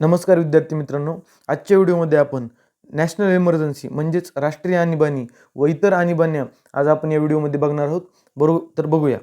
नमस्कार विद्यार्थी मित्रांनो. आजच्या व्हिडिओमध्ये आपण नॅशनल इमर्जन्सी म्हणजेच राष्ट्रीय आणीबाणी व इतर आणीबाण्या आज आपण या व्हिडिओमध्ये बघणार आहोत. बरोबर तर बघूया.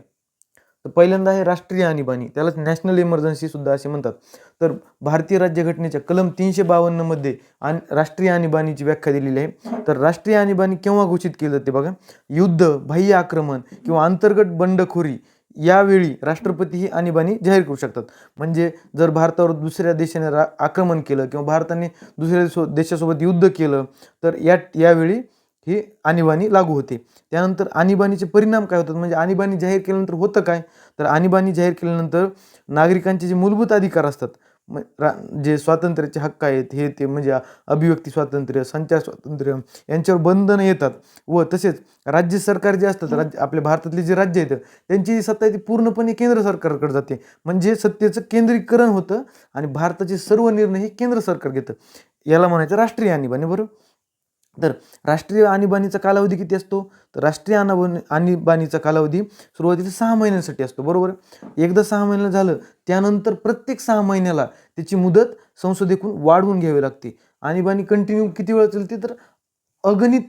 तर पहिल्यांदा आहे राष्ट्रीय आणीबाणी. त्यालाच नॅशनल इमर्जन्सी सुद्धा असे म्हणतात. तर भारतीय राज्यघटनेच्या कलम तीनशे बावन्नमध्ये आण राष्ट्रीय आणीबाणीची व्याख्या दिलेली आहे. तर राष्ट्रीय आणीबाणी केव्हा घोषित केलं ते बघा. युद्ध बाह्य आक्रमण किंवा अंतर्गत बंडखोरी यावेळी राष्ट्रपती ही आणीबाणी जाहीर करू शकतात. म्हणजे जर भारतावर दुसऱ्या देशाने रा आक्रमण केलं किंवा भारताने दुसऱ्या सो देशासोबत युद्ध केलं तर या यावेळी ही आणीबाणी लागू होते. त्यानंतर आणीबाणीचे परिणाम काय होतात? म्हणजे आणीबाणी जाहीर केल्यानंतर होतं काय? तर आणीबाणी जाहीर केल्यानंतर नागरिकांचे जे मूलभूत अधिकार असतात रा जे स्वातंत्र्याचे हक्क आहेत हे ते म्हणजे अभिव्यक्ती स्वातंत्र्य संचार स्वातंत्र्य यांच्यावर बंधनं येतात. व तसेच राज्य सरकार जे असतात राज्य आपल्या भारतातले जे राज्य आहेत त्यांची जी सत्ता आहे ती पूर्णपणे केंद्र सरकारकडे जाते. म्हणजे सत्तेचं केंद्रीकरण होतं आणि भारताचे सर्व निर्णय हे केंद्र सरकार घेतं. याला म्हणायचं राष्ट्रीय आणीबाणी बरोबर तर राष्ट्रीय आणीबाणीचा कालावधी किती असतो? तर राष्ट्रीय आणीबाणी आणीबाणीचा कालावधी सुरुवातीला सहा महिन्यांसाठी असतो बरोबर? एकदा सहा महिन्याला झालं त्यानंतर प्रत्येक सहा महिन्याला त्याची मुदत संसदेकडून वाढवून घ्यावी लागते. आणीबाणी कंटिन्यू किती वेळा चालते? तर अगणित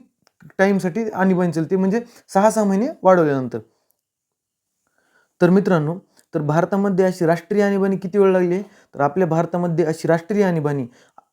टाईमसाठी आणीबाणी चालते म्हणजे सहा सहा महिने वाढवल्यानंतर. तर मित्रांनो तर भारतामध्ये अशी राष्ट्रीय आणीबाणी किती वेळ लागली? तर आपल्या भारतामध्ये अशी राष्ट्रीय आणीबाणी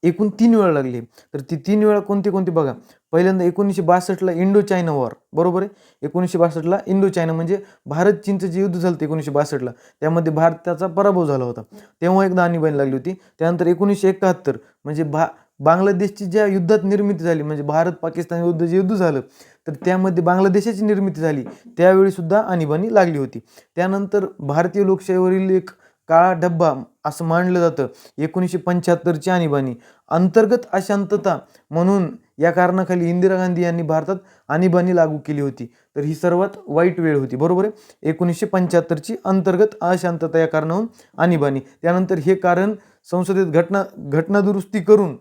एकूण तीन वेळा लागली. तर ती तीन वेळा कोणती कोणती बघा. पहिल्यांदा एकोणीसशे बासष्टला इंडो चायना वॉर बरोबर आहे? एकोणीसशे बासष्टला इंडो चायना म्हणजे भारत चीनचं जे युद्ध झालं एकोणीसशे बासष्टला. त्यामध्ये भारताचा पराभव झाला होता. तेव्हा एकदा आणीबाणी लागली होती. त्यानंतर एकोणीसशे एकाहत्तर म्हणजे भा बांगलादेशची ज्या युद्धात निर्मिती झाली म्हणजे भारत पाकिस्तान युद्ध जे युद्ध झालं तर त्यामध्ये बांगलादेशाची निर्मिती झाली. त्यावेळी सुद्धा आणीबाणी लागली होती. त्यानंतर भारतीय लोकशाहीवरील एक काळा डब्बा असं मानलं जातं. एकोणीसशे पंच्याहत्तरची आणीबाणी. अंतर्गत अशांतता म्हणून या कारणाखाली इंदिरा गांधी यांनी भारतात आणीबाणी लागू केली होती. तर ही सर्वात वाईट वेळ होती. बरोबर आहे? एकोणीसशे पंच्याहत्तरची अंतर्गत अशांतता या कारणाहून आणीबाणी. त्यानंतर हे कारण संसदेत घटना घटनादुरुस्ती करून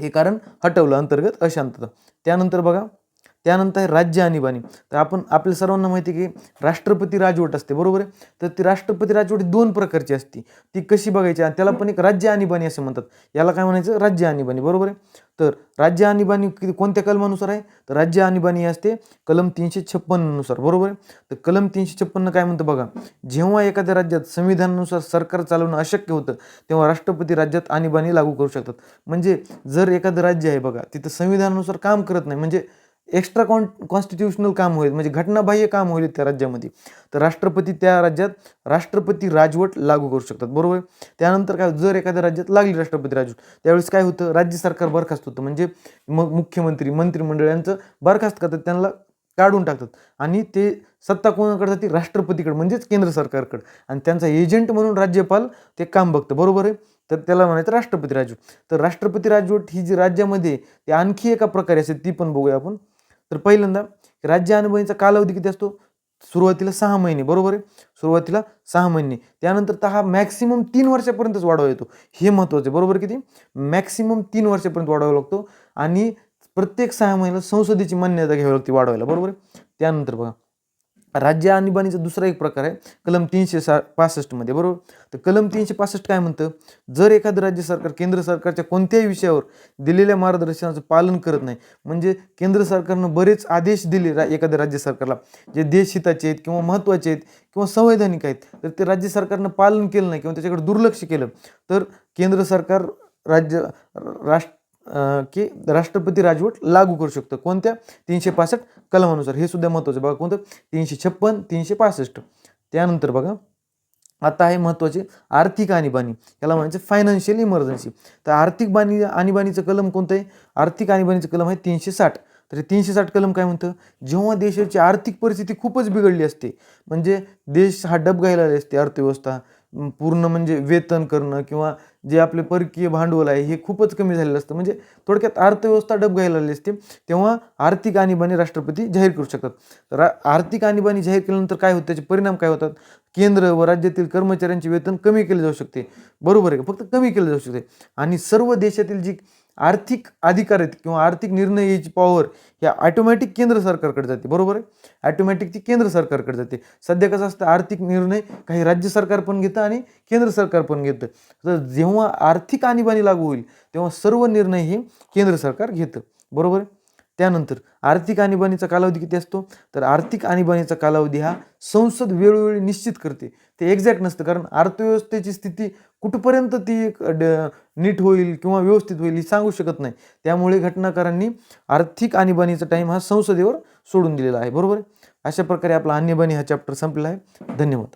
हे कारण हटवलं अंतर्गत अशांतता. त्यानंतर बघा त्यानंतर आहे राज्य आणीबाणी तर आपण आपल्या सर्वांना माहिती आहे की राष्ट्रपती राजवट असते बरोबर आहे? तर ती राष्ट्रपती राजवट दोन प्रकारची असते. ती कशी बघायची? आणि त्याला पण एक राज्य आणीबाणी असं म्हणतात. याला काय म्हणायचं? राज्य आणीबाणी बरोबर आहे? तर राज्य आणीबाणी किती कोणत्या कलमानुसार आहे? तर राज्य आणीबाणी असते कलम तीनशे छप्पन्ननुसार बरोबर आहे? तर कलम तीनशे छप्पन्न काय म्हणतं बघा? जेव्हा एखाद्या राज्यात संविधानानुसार सरकार चालवणं अशक्य होतं तेव्हा राष्ट्रपती राज्यात आणीबाणी लागू करू शकतात. म्हणजे जर एखादं राज्य आहे बघा तिथं संविधानानुसार काम करत नाही म्हणजे एक्स्ट्रा कॉन कॉन्स्टिट्युशनल काम होईल म्हणजे घटनाबाह्य काम होईल त्या राज्यामध्ये. तर राष्ट्रपती त्या राज्यात राष्ट्रपती राजवट लागू करू शकतात बरोबर? त्यानंतर काय जर एखाद्या राज्यात लागली राष्ट्रपती राजवट त्यावेळेस काय होतं? राज्य सरकार बरखास्त होतं. म्हणजे मग मुख्यमंत्री मंत्रिमंडळ यांचं बरखास्त करतात त्यांना काढून टाकतात. आणि ते सत्ता कोणाकडे जाते? राष्ट्रपतीकडे म्हणजेच केंद्र सरकारकडे. आणि त्यांचा एजंट म्हणून राज्यपाल ते काम बघतं बरोबर आहे? तर त्याला म्हणायचं राष्ट्रपती राजवट. तर राष्ट्रपती राजवट ही जी राज्यामध्ये ते आणखी एका प्रकारे असेल ती पण बघूया आपण. तर पहिल्यांदा राज्य आणीबाणीचा कालावधी किती असतो? सुरुवातीला सहा महिने बरोबर आहे? सुरुवातीला सहा महिने. त्यानंतर तर हा मॅक्सिमम तीन वर्षापर्यंतच वाढवा येतो. हे महत्त्वाचं आहे बरोबर किती? मॅक्सिमम तीन वर्षापर्यंत वाढवावा लागतो आणि प्रत्येक सहा महिन्याला संसदेची मान्यता घ्यावी लागते वाढवायला बरोबर आहे? त्यानंतर बघा राज्य आणीबाणीचा दुसरा एक प्रकार आहे कलम तीनशे सा पासष्टमध्ये बरोबर? तर कलम तीनशे पासष्ट काय म्हणतं? जर एखादं राज्य सरकार केंद्र सरकारच्या कोणत्याही विषयावर दिलेल्या मार्गदर्शनाचं पालन करत नाही म्हणजे केंद्र सरकारनं बरेच आदेश दिले रा एखाद्या राज्य सरकारला जे देशहिताचे आहेत किंवा महत्त्वाचे आहेत किंवा संवैधानिक आहेत तर ते राज्य सरकारनं पालन केलं नाही किंवा त्याच्याकडे दुर्लक्ष केलं तर केंद्र सरकार राज्य राष्ट्र की राष्ट्रपती राजवट लागू करू शकतं. कोणत्या? तीनशे पासष्ट कलमानुसार. हे सुद्धा महत्त्वाचं बघा कोणतं? तीनशे छप्पन तीनशे पासष्ट. त्यानंतर बघा आता आहे महत्त्वाचे आर्थिक आणीबाणी. याला म्हणायचं फायनान्शियल इमर्जन्सी तर आर्थिक बाणी आणीबाणीचं कलम कोणतं आहे? आर्थिक आणीबाणीचं कलम आहे तीनशे साठ. तर तीनशे साठ कलम काय म्हणतं? जेव्हा देशाची आर्थिक परिस्थिती खूपच बिघडली असते म्हणजे देश हा डबघायला असते. अर्थव्यवस्था पूर्ण म्हणजे वेतन करणं किंवा जे आपले परकीय भांडवल आहे हे खूपच कमी झालेलं असतं. म्हणजे थोडक्यात अर्थव्यवस्था डबघायला आली असते तेव्हा आर्थिक आणीबाणी राष्ट्रपती जाहीर करू शकतात. रा आर्थिक आणीबाणी जाहीर केल्यानंतर काय होतं? त्याचे परिणाम काय होतात? केंद्र व राज्यातील कर्मचाऱ्यांचे वेतन कमी केले जाऊ शकते. बरोबर आहे का? फक्त कमी केले जाऊ शकते. आणि सर्व देशातील जी आर्थिक अधिकार आहेत किंवा आर्थिक निर्णय यायची पॉवर ह्या ॲटोमॅटिक केंद्र सरकारकडे जाते बरोबर आहे? ॲटोमॅटिक ती केंद्र सरकारकडे जाते. सध्या कसं असतं आर्थिक निर्णय काही राज्य सरकार पण घेतं आणि केंद्र सरकार पण घेतं. तर जेव्हा आर्थिक आणीबाणी लागू होईल तेव्हा सर्व निर्णय हे केंद्र सरकार घेतं बरोबर आहे? त्यानंतर आर्थिक आणीबाणीचा कालावधी किती असतो? तर आर्थिक आणीबाणीचा कालावधी हा संसद वेळोवेळी निश्चित करते. ते एक्झॅक्ट नसतं कारण अर्थव्यवस्थेची स्थिती कुठपर्यंत ती एक ड- नीट होईल किंवा व्यवस्थित होईल ही सांगू शकत नाही. त्यामुळे घटनाकारांनी आर्थिक आणीबाणीचा टाईम हा संसदेवर सोडून दिलेला आहे. बरोबर आहे? अशा प्रकारे आपला आणीबाणी हा चॅप्टर संपलेला आहे. धन्यवाद.